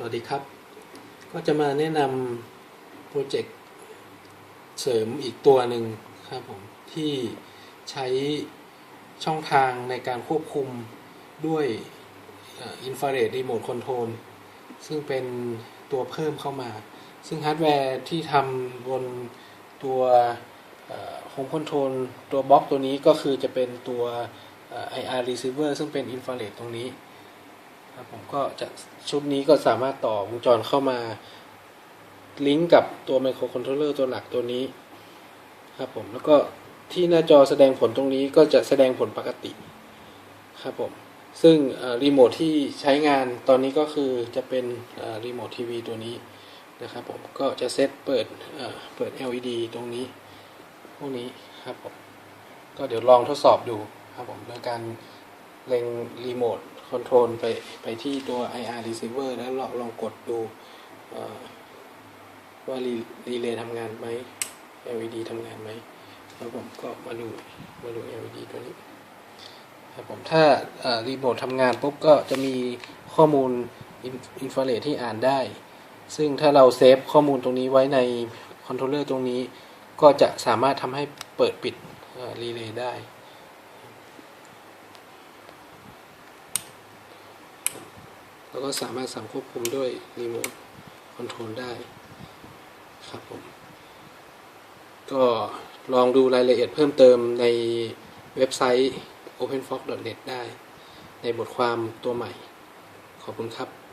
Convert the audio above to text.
สวัสดีครับ ก็จะมาแนะนำโปรเจกต์เสริมอีกตัวหนึ่งครับผม ที่ใช้ช่องทางในการควบคุมด้วยอินฟราเรดรีโมทคอนโทรลซึ่งเป็นตัวเพิ่มเข้ามา ซึ่งฮาร์ดแวร์ที่ทำบนตัวโฮมคอนโทรลตัวบล็อกตัวนี้ก็คือจะเป็นตัวเอ่อ IR receiver ซึ่งเป็นอินฟราเรดตรงนี้ ครับผมก็จะชุดนี้ก็สามารถต่อวงจรเข้ามาลิงก์กับตัวไมโครคอนโทรลเลอร์ตัวหลักตัวนี้ครับผมแล้วก็ที่หน้าจอแสดงผลตรงนี้ก็จะแสดงผลปกติครับผมซึ่งรีโมทที่ใช้งานตอนนี้ก็คือจะเป็นรีโมททีวีตัวนี้นะครับผมก็จะเซตเปิดเอ่อเปิด LED ตรงนี้ พวกนี้ครับผมก็เดี๋ยวลองทดสอบดูครับผมโดยการเล็งรีโมท คอนโทรลไปไปที่ตัว IR receiver แล้วลองลองกดดูว่ารีรีเลย์ทำงานไหม LED ทำงานไหมแล้วผมก็มาดูมาดู LED ตัวนี้ครับผมถ้ารีโมททำงานปุ๊บก็จะมีข้อมูลอินฟราเรดที่อ่านได้ ซึ่งถ้าเราเซฟข้อมูลตรงนี้ไว้ในคอนโทรลเลอร์ตรงนี้ ก็จะสามารถทำให้เปิดปิดรีเลย์ได้ แล้วก็สามารถสั่งควบคุมด้วยรีโมทคอนโทรลได้ครับผม ก็ลองดูรายละเอียดเพิ่มเติมในเว็บไซต์ openfox.net ได้ ในบทความตัวใหม่ ขอบคุณครับ